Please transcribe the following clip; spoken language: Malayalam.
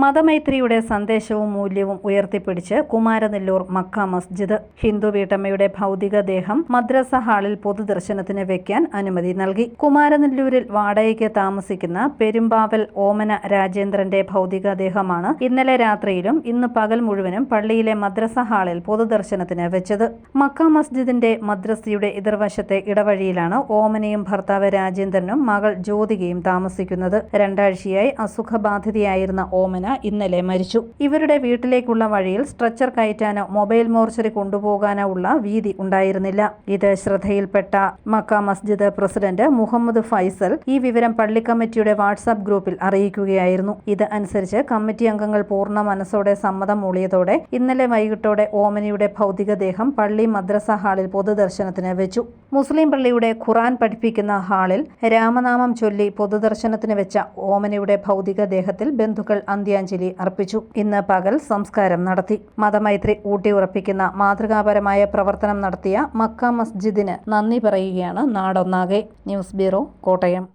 മതമൈത്രിയുടെ സന്ദേശവും മൂല്യവും ഉയർത്തിപ്പിടിച്ച് കുമാരനെല്ലൂർ മക്ക മസ്ജിദ്. ഹിന്ദു വീട്ടമ്മയുടെ ഭൗതികദേഹം മദ്രസ ഹാളിൽ പൊതുദർശനത്തിന് വെക്കാൻ അനുമതി നൽകി. കുമാരനെല്ലൂരിൽ വാടകയ്ക്ക് താമസിക്കുന്ന പെരുമ്പാവൽ ഓമന രാജേന്ദ്രന്റെ ഭൗതികദേഹമാണ് ഇന്നലെ രാത്രിയിലും ഇന്ന് പകൽ മുഴുവനും പള്ളിയിലെ മദ്രസ ഹാളിൽ പൊതുദർശനത്തിന് വെച്ചത്. മക്ക മസ്ജിദിന്റെ മദ്രസയുടെ എതിർവശത്തെ ഇടവഴിയിലാണ് ഓമനയും ഭർത്താവ് രാജേന്ദ്രനും മകൾ ജ്യോതികയും താമസിക്കുന്നത്. രണ്ടാഴ്ചയായി അസുഖബാധിതയായിരുന്ന ഓമന ഇന്നലെ മരിച്ചു. ഇവരുടെ വീട്ടിലേക്കുള്ള വഴിയിൽ സ്ട്രെച്ചർ കയറ്റാനോ മൊബൈൽ മോർച്ചറി കൊണ്ടുപോകാനോ ഉള്ള വീതി ഉണ്ടായിരുന്നില്ല. ഇത് ശ്രദ്ധയിൽപ്പെട്ട മക്ക മസ്ജിദ് പ്രസിഡന്റ് മുഹമ്മദ് ഫൈസൽ ഈ വിവരം പള്ളി കമ്മിറ്റിയുടെ വാട്സാപ്പ് ഗ്രൂപ്പിൽ അറിയിക്കുകയായിരുന്നു. ഇത് അനുസരിച്ച് കമ്മിറ്റി അംഗങ്ങൾ പൂർണ മനസ്സോടെ സമ്മതം മൂളിയതോടെ ഇന്നലെ വൈകിട്ടോടെ ഓമനിയുടെ ഭൗതികദേഹം പള്ളി മദ്രസ ഹാളിൽ പൊതുദർശനത്തിന് വെച്ചു. മുസ്ലിം പള്ളിയുടെ ഖുറാൻ പഠിപ്പിക്കുന്ന ഹാളിൽ രാമനാമം ചൊല്ലി പൊതുദർശനത്തിന് വെച്ച ഓമനയുടെ ഭൗതികദേഹത്തിൽ ബന്ധുക്കൾ അന്ത്യാഞ്ജലി അർപ്പിച്ചു. ഇന്ന് പകൽ സംസ്കാരം നടത്തി. മതമൈത്രി ഊട്ടിയുറപ്പിക്കുന്ന മാതൃകാപരമായ പ്രവർത്തനം നടത്തിയ മക്ക മസ്ജിദിന് നന്ദി പറയുകയാണ് നാടൊന്നാകെ. News bureau Kottayam.